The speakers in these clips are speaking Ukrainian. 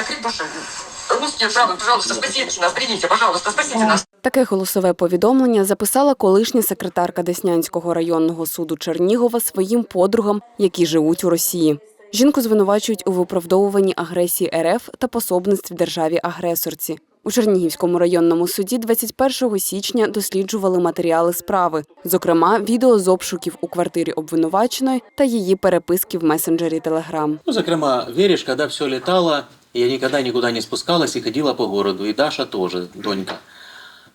это крик души. Русские, пожалуйста, спасите нас, придите, пожалуйста, спасите нас. Таке голосове повідомлення записала колишня секретарка Деснянського районного суду Чернігова своїм подругам, які живуть у Росії. Жінку звинувачують у виправдовуванні агресії РФ та пособництві державі-агресорці. У Чернігівському районному суді 21 січня досліджували матеріали справи, зокрема, відео з обшуків у квартирі обвинуваченої та її переписки в месенджері Телеграм. Ну, зокрема, веришь, когда все я никогда никуда не спускалась и ходила по городу. И Даша тоже, донька.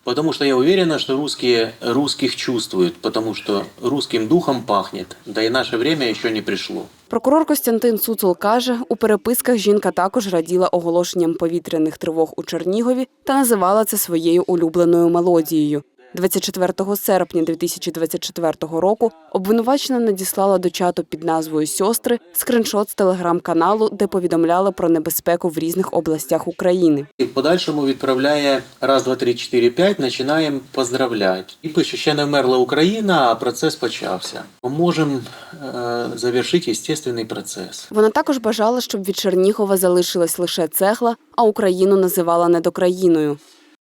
Потому что я уверена, что русские русских чувствуют, потому что русским духом пахнет. Да и наше время еще не пришло. Прокурор Костянтин Цуцул каже, у переписках жінка також раділа оголошенням повітряних тривог у Чернігові та називала це своєю улюбленою мелодією. 24 серпня 2024 року обвинувачена надіслала до чату під назвою Сьостри скриншот з телеграм-каналу, де повідомляла про небезпеку в різних областях України. І в подальшому відправляє раз, два, три, чотири, п'ять, починаємо поздравляти. І пише, ще не вмерла Україна, а процес почався. Ми можемо е, завершити естественний процес. Вона також бажала, щоб від Чернігова залишилась лише цегла, а Україну називала недокраїною.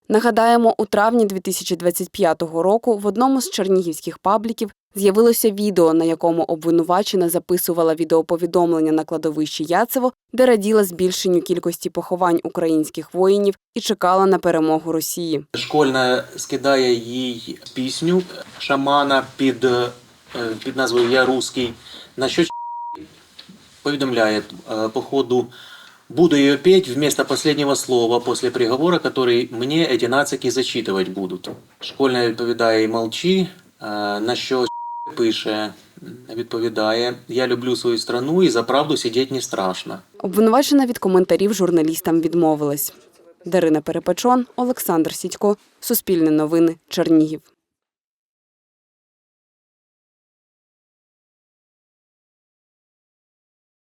Нагадаємо, у травні 2025 року в одному з чернігівських пабліків з'явилося відео, на якому обвинувачена записувала відеоповідомлення на кладовищі Яцево, де раділа збільшенню кількості поховань українських воїнів і чекала на перемогу Росії. Школьна скидає їй пісню шамана під, е, під назвою Я русский. На що повідомляє е, по Буду ее петь вместо последнего слова после приговора, который мне эти нацики зачитывать будут. Школьна відповідає молчи, е, на що пише, відповідає Я люблю свою страну і за правду сидеть не страшно. Обвинувачена від коментарів журналістам відмовилась. Дарина Перепечон, Олександр Сідько, Суспільне новини, Чернігів.